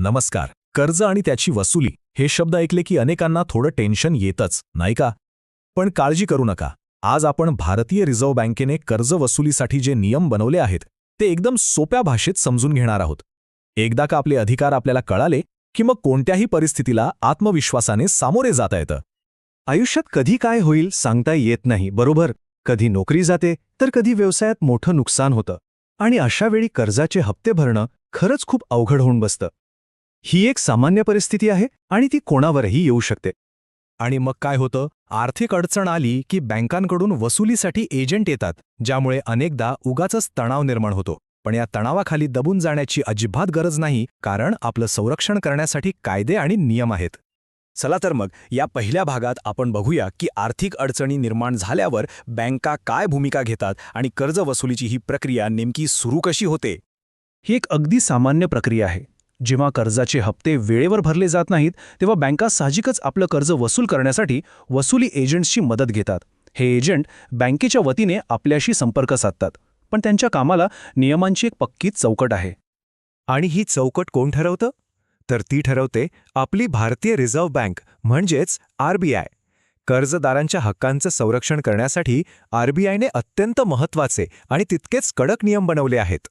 नमस्कार. कर्ज आणि त्याची वसुली हे शब्द ऐकले की अनेकांना थोडं टेन्शन येतच नाही का? पण काळजी करू नका. आज आपण भारतीय रिझर्व्ह बँकेने कर्ज वसुलीसाठी जे नियम बनवले आहेत ते एकदम सोप्या भाषेत समजून घेणार आहोत. एकदा का आपले अधिकार आपल्याला कळाले की मग कोणत्याही परिस्थितीला आत्मविश्वासाने सामोरे जाता येतं. आयुष्यात कधी काय होईल सांगता येत नाही बरोबर? कधी नोकरी जाते तर कधी व्यवसायात मोठं नुकसान होतं. आणि अशा वेळी कर्जाचे हप्ते भरणं खरंच खूप अवघड होऊन बसतं. ही एक सामान्य परिस्थिती आहे आणि ती कोणावरही येऊ शकते. आणि मग काय होतं? आर्थिक अडचण आली की बँकांकडून वसुलीसाठी एजंट येतात ज्यामुळे अनेकदा उगाचच तणाव निर्माण होतो. पण या तणावाखाली दबून जाण्याची अजिबात गरज नाही कारण आपलं संरक्षण करण्यासाठी कायदे आणि नियम आहेत. चला तर मग या पहिल्या भागात आपण बघूया की आर्थिक अडचणी निर्माण झाल्यावर बँका काय भूमिका घेतात आणि कर्ज वसुलीची ही प्रक्रिया नेमकी सुरू कशी होते? ही एक अगदी सामान्य प्रक्रिया आहे. जेव्हा कर्जाचे हप्ते वेळेवर भरले जात नाहीत तेव्हा बँका साहजिकच आपलं कर्ज वसूल करण्यासाठी वसुली एजंट्सची मदत घेतात. हे एजंट बँकेच्या वतीने आपल्याशी संपर्क साधतात पण त्यांच्या कामाला नियमांची एक पक्की चौकट आहे. आणि ही चौकट कोण ठरवतं? तर ती ठरवते आपली भारतीय रिझर्व्ह बँक म्हणजेच आरबीआय कर्जदारांच्या हक्कांचं संरक्षण करण्यासाठी आरबीआयने अत्यंत महत्त्वाचे आणि तितकेच कडक नियम बनवले आहेत.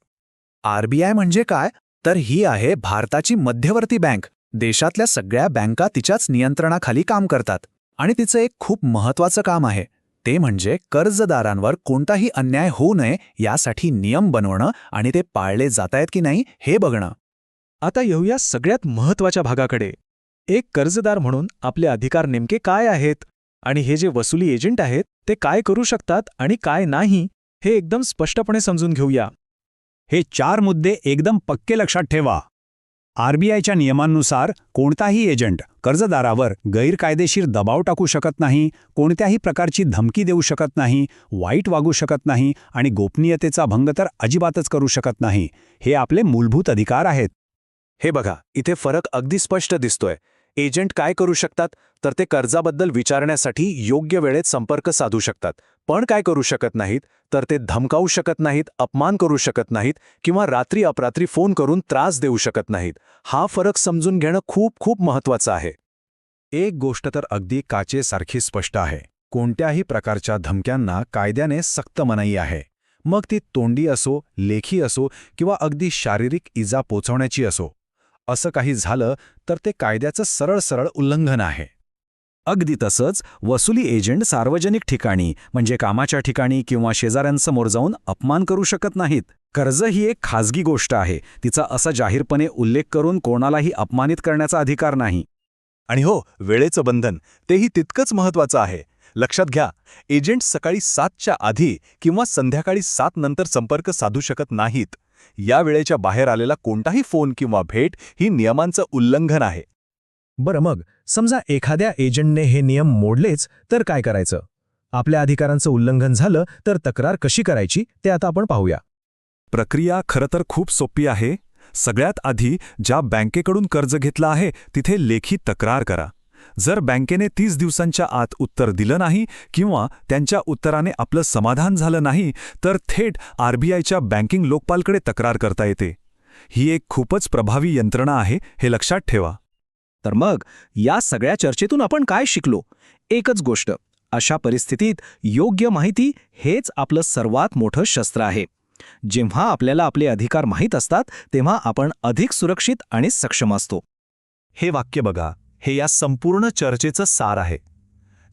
आरबीआय म्हणजे काय? तर ही आहे भारताची मध्यवर्ती बँक. देशातल्या सगळ्या बँका तिच्याच नियंत्रणाखाली काम करतात. आणि तिचं एक खूप महत्वाचं काम आहे. ते म्हणजे कर्जदारांवर कोणताही अन्याय होऊ नये यासाठी नियम बनवणं आणि ते पाळले जातायत की नाही हे बघणं. आता येऊया सगळ्यात महत्त्वाच्या भागाकडे. एक कर्जदार म्हणून आपले अधिकार नेमके काय आहेत? आणि हे जे वसुली एजंट आहेत ते काय करू शकतात आणि काय नाही हे एकदम स्पष्टपणे समजून घेऊया. हे चार मुद्दे एकदम पक्के लक्षात ठेवा. आरबीआयच्या नियमांनुसार कोणताही एजंट कर्जदारावर गैरकायदेशीर दबाव टाकू शकत नाही कोणत्याही प्रकारची धमकी देऊ शकत नाही वाईट वागू शकत नाही आणि गोपनीयतेचा भंग तर अजिबातच करू शकत नाही. हे आपले मूलभूत अधिकार आहेत. हे बघा इथे फरक अगदी स्पष्ट दिसतोय. एजंट काय करू शकतात? तर ते कर्जाबद्दल विचारण्यासाठी योग्य वेळेत संपर्क साधू शकतात. पण काय करू शकत नाहीत तर ते धमकावू शकत नाहीत अपमान करू शकत नाहीत किंवा रात्री अपरात्री फोन करून त्रास देऊ शकत नाहीत. हा फरक समजून घेणं खूप खूप महत्वाचं आहे. एक गोष्ट तर अगदी काचेसारखी स्पष्ट आहे. कोणत्याही प्रकारच्या धमक्यांना कायद्याने सक्त मनाई आहे. मग ती तोंडी असो लेखी असो किंवा अगदी शारीरिक इजा पोचवण्याची असो. असं काही झालं तर ते कायद्याचं सरळ सरळ उल्लंघन आहे. अगदी तसंच वसुली एजंट सार्वजनिक ठिकाणी म्हणजे कामाच्या ठिकाणी किंवा शेजाऱ्यांसमोर जाऊन अपमान करू शकत नाहीत. कर्ज ही एक खाजगी गोष्ट आहे तिचा असा जाहीरपणे उल्लेख करून कोणालाही अपमानित करण्याचा अधिकार नाही. आणि हो वेळेचं बंधन तेही तितकंच महत्वाचं आहे. लक्षात घ्या एजंट सकाळी सातच्या आधी किंवा संध्याकाळी सात नंतर संपर्क साधू शकत नाहीत. या वेळेच्या बाहेर आलेला कोणताही फोन किंवा भेट ही नियमांचं उल्लंघन आहे. बरं मग समजा एखाद्या एजंटने हे नियम मोडलेच तर काय करायचं? आपल्या अधिकारांचं उल्लंघन झालं तर तक्रार कशी करायची ते आता आपण पाहूया. प्रक्रिया खरं तर खूप सोपी आहे. सगळ्यात आधी ज्या बँकेकडून कर्ज घेतलं आहे तिथे लेखी तक्रार करा. जर बँकेने तीस दिवसांच्या आत उत्तर दिलं नाही किंवा त्यांच्या उत्तराने आपलं समाधान झालं नाही तर थेट आरबीआयच्या बँकिंग लोकपालकडे तक्रार करता येते. ही एक खूपच प्रभावी यंत्रणा आहे हे लक्षात ठेवा. तर मग या सगळ्या चर्चेतून आपण काय शिकलो? एकच गोष्ट अशा परिस्थितीत योग्य माहिती हेच आपलं सर्वात मोठं शस्त्र आहे. जेव्हा आपल्याला आपले अधिकार माहीत असतात तेव्हा आपण अधिक सुरक्षित आणि सक्षम असतो. हे वाक्य बघा हे या संपूर्ण चर्चेचं सार आहे.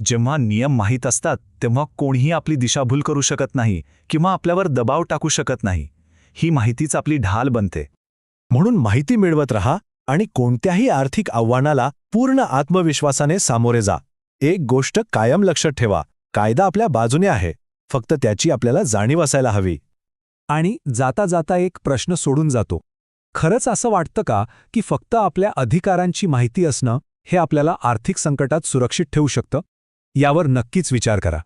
जेव्हा नियम माहीत असतात तेव्हा कोणीही आपली दिशाभूल करू शकत नाही किंवा आपल्यावर दबाव टाकू शकत नाही. ही माहितीच आपली ढाल बनते. म्हणून माहिती मिळवत रहा आणि कोणत्याही आर्थिक आव्हानाला पूर्ण आत्मविश्वासाने सामोरे जा. एक गोष्ट कायम लक्षात ठेवा कायदा आपल्या बाजूने आहे फक्त त्याची आपल्याला जाणीव असायला हवी. आणि जाता जाता एक प्रश्न सोडून जातो. खरंच असं वाटतं का की फक्त आपल्या अधिकारांची माहिती असणं हे आपल्याला आर्थिक संकटात सुरक्षित ठेवू शकतं? यावर नक्कीच विचार करा.